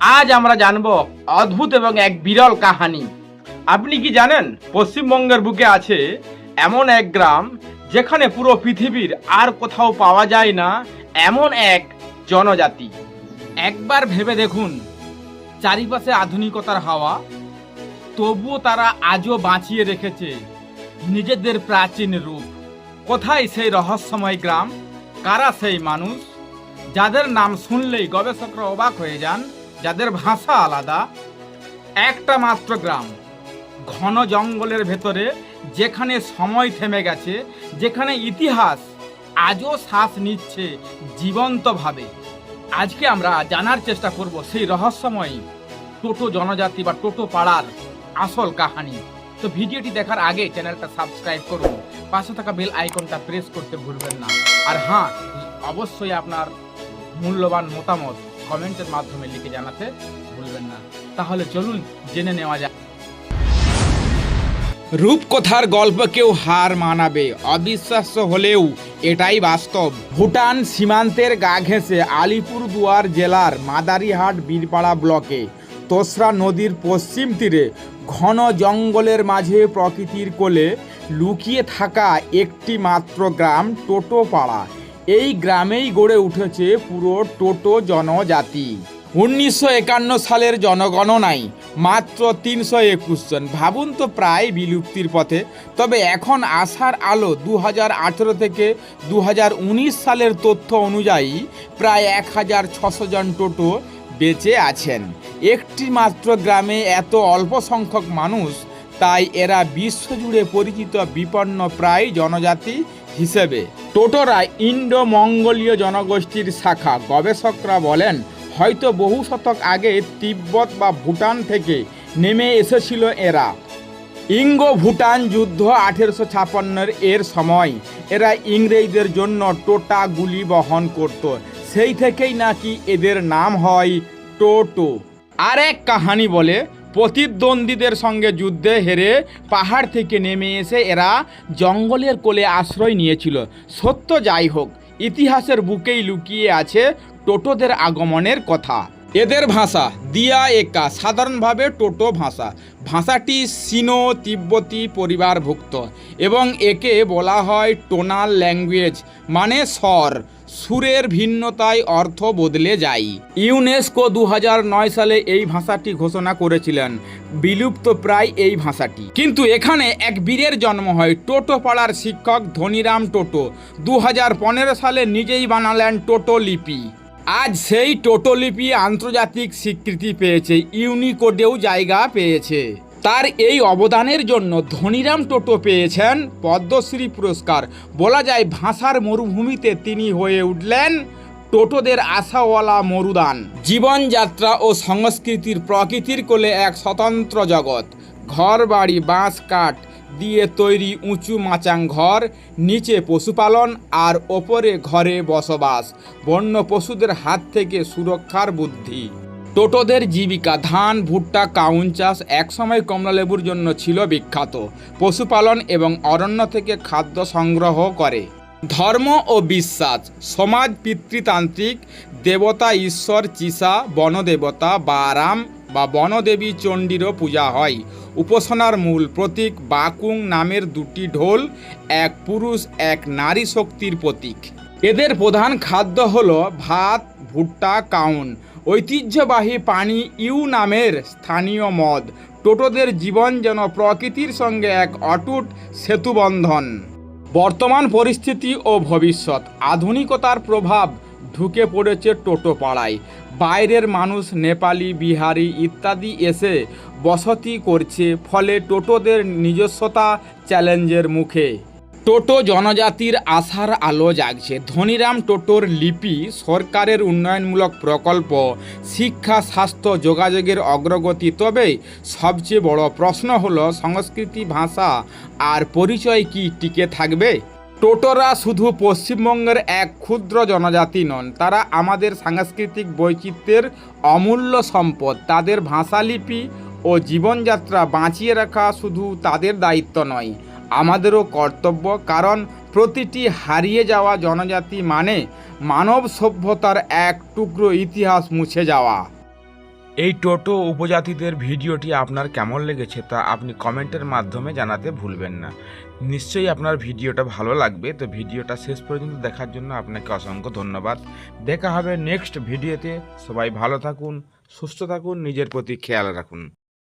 আজ আমরা জানব অদ্ভুত এবং এক বিরল কাহানি। আপনি কি জানেন, পশ্চিমবঙ্গের বুকে আছে এমন এক গ্রাম যেখানে পুরো পৃথিবীর আর কোথাও পাওয়া যায় না এমন এক জনজাতি। একবার ভেবে দেখুন, চারিপাশে আধুনিকতার হাওয়া, তবুও তারা আজও বাঁচিয়ে রেখেছে নিজেদের প্রাচীন রূপ। কোথায় সেই রহস্যময় গ্রাম? কারা সেই মানুষ? যাদের নাম শুনলেই গবেষকরা অবাক হয়ে যান যাদের ভাষা আলাদা, একটা মাত্র গ্রাম। ঘন জঙ্গলের ভেতরে যেখানে সময় থেমে গেছে, যেখানে ইতিহাস আজও শ্বাস নিচ্ছে জীবন্তভাবে। আজকে আমরা জানার চেষ্টা করব সেই রহস্যময় টোটো জনজাতি বা টোটো পাড়ার আসল কাহানি। তো ভিডিওটি দেখার আগে চ্যানেলটা সাবস্ক্রাইব করুন। পাশে থাকা বেল আইকনটা প্রেস করতে ভুলবেন না। আর হ্যাঁ অবশ্যই আপনার মূল্যবান মতামত কমেন্টের মাধ্যমে লিখে জানাতে ভুলবেন না। তাহলে চলুন, জেনে নেওয়া যাক। রূপকথার গল্প কেউ হার মানাবে, অবিশ্বাস্য হলেও এটাই বাস্তব। ভুটান সীমান্তের গা ঘেঁষে আলিপুরদুয়ার জেলার মাদারিহাট বীরপাড়া ব্লকে তোসরা নদীর পশ্চিম তীরে ঘন জঙ্গলের মাঝে প্রকৃতির কোলে লুকিয়ে থাকা একটি মাত্র গ্রাম টোটোপাড়া। এই গ্রামেই গড়ে উঠেছে পুরো টোটো জনজাতি। উনিশশো একান্ন সালের জনগণনায় মাত্র তিনশো একুশ জন। ভাবুন তো প্রায় বিলুপ্তির পথে। তবে এখন আসার আলো দু হাজার আঠেরো থেকে দু হাজার উনিশ সালের তথ্য অনুযায়ী প্রায় এক হাজার ছশো জন টোটো বেঁচে আছেন। একটি মাত্র গ্রামে এত অল্প সংখ্যক মানুষ, তাই এরা বিশ্বজুড়ে পরিচিত বিপন্ন প্রায় জনজাতি হিসেবে। টোটোরা ইন্ডো মঙ্গোলীয় জনগোষ্ঠীর শাখা। গবেষকরা বলেন, হয়তো বহু শতক আগে তিব্বত বা ভুটান থেকে নেমে এসেছিল এরা। ইঙ্গো ভুটান যুদ্ধ আঠেরোশো ছাপান্নের এর সময়। এরা ইংরেজদের জন্য টোটা গুলি বহন করত। সেই থেকেই নাকি এদের নাম হয় টোটো। আর এক কাহানি বলে প্রতিদ্বন্দ্বীদের সঙ্গে যুদ্ধে হেরে পাহাড় থেকে নেমে এসে এরা জঙ্গলের কোলে আশ্রয় নিয়েছিল। সত্য যাই হোক, ইতিহাসের বুকেই লুকিয়ে আছে টোটোদের আগমনের কথা। এদের ভাষা দিয়া একা, সাধারণভাবে টোটো ভাষা। ভাষাটি সিনো, তিব্বতী পরিবারভুক্ত এবং একে বলা হয় টোনাল ল্যাঙ্গুয়েজ মানে স্বর। সুরের ভিন্নতায় অর্থ বদলে যায়। ইউনেস্কো দু সালে এই ভাষাটি ঘোষণা করেছিলেন। বিলুপ্ত প্রায় এই ভাষাটি। কিন্তু এখানে এক বীরের জন্ম হয়, টোটো পাড়ার শিক্ষক ধনিরাম টোটো। দু হাজার পনেরো সালে নিজেই বানালেন টোটো লিপি। আজ সেই টোটো লিপি আন্তর্জাতিক স্বীকৃতি পেয়েছে, ইউনিকোডেও জায়গা পেয়েছে। তার এই অবদানের জন্য ধনিরাম টোটো পেয়েছেন পদ্মশ্রী পুরস্কার। বলা যায় ভাষার মরুভূমিতে তিনি হয়ে উঠলেন টোটোদের আশাওয়ালা মরুদান। জীবনযাত্রা ও সংস্কৃতির প্রকৃতির কোলে এক স্বতন্ত্র জগৎ। ঘর বাড়ি বাঁশ কাঠ দিয়ে তৈরি উঁচু মাচাং ঘর, নিচে পশুপালন আর ওপরে ঘরে বসবাস। বন্য পশুদের হাত থেকে সুরক্ষার বুদ্ধি। টোটোদের জীবিকা, ধান, ভুট্টা, কাউন চাষ একসময় কমলালেবুর জন্য ছিল বিখ্যাত। পশুপালন এবং অরণ্য থেকে খাদ্য সংগ্রহ করে। ধর্ম ও বিশ্বাস, সমাজ পিতৃতান্ত্রিক, দেবতা ঈশ্বর চিসা বনদেবতা বা রাম বা বনদেবী চণ্ডীরও পূজা হয়। উপাসনার মূল প্রতীক বাকুং নামের দুটি ঢোল, এক পুরুষ, এক নারী শক্তির প্রতীক। এদের প্রধান খাদ্য হলো ভাত ভুট্টা কাউন। ঐতিহ্যবাহী পানি ইউ নামের স্থানীয় মদ। টোটোদের জীবন যেন প্রকৃতির সঙ্গে এক অটুট সেতুবন্ধন। বর্তমান পরিস্থিতি ও ভবিষ্যৎ। আধুনিকতার প্রভাব ঢুকে পড়েছে টোটো পাড়ায়। বাইরের মানুষ নেপালি, বিহারি ইত্যাদি এসে বসতি করছে, ফলে টোটোদের নিজস্বতা চ্যালেঞ্জের মুখে। টোটো জনজাতির আশার আলো জাগছে। ধনিরাম টোটোর লিপি সরকারের উন্নয়নমূলক প্রকল্প, শিক্ষা, স্বাস্থ্য, যোগাযোগের অগ্রগতি। তবে সবচেয়ে বড় প্রশ্ন হলো, সংস্কৃতি, ভাষা আর পরিচয় কি টিকে থাকবে? টোটোরা শুধু পশ্চিমবঙ্গের এক ক্ষুদ্র জনজাতি নন, তারা আমাদের সাংস্কৃতিক বৈচিত্র্যের অমূল্য সম্পদ। তাদের ভাষালিপি ও জীবনযাত্রা বাঁচিয়ে রাখা শুধু তাদের দায়িত্ব নয়। আমাদেরও কর্তব্য, কারণ প্রতিটি হারিয়ে যাওয়া জনজাতি মানে মানব সভ্যতার এক টুকরো ইতিহাস মুছে যাওয়া। এই টোটো উপজাতিদের ভিডিওটি আপনার কেমন লেগেছে তা আপনি কমেন্টের মাধ্যমে জানাতে ভুলবেন না। নিশ্চয়ই আপনার ভিডিওটা ভালো লাগবে, তো ভিডিওটা শেষ পর্যন্ত দেখার জন্য আপনাকে অসংখ্য ধন্যবাদ। দেখা হবে নেক্সট ভিডিওতে। সবাই ভালো থাকুন, সুস্থ থাকুন, নিজের প্রতি খেয়াল রাখুন।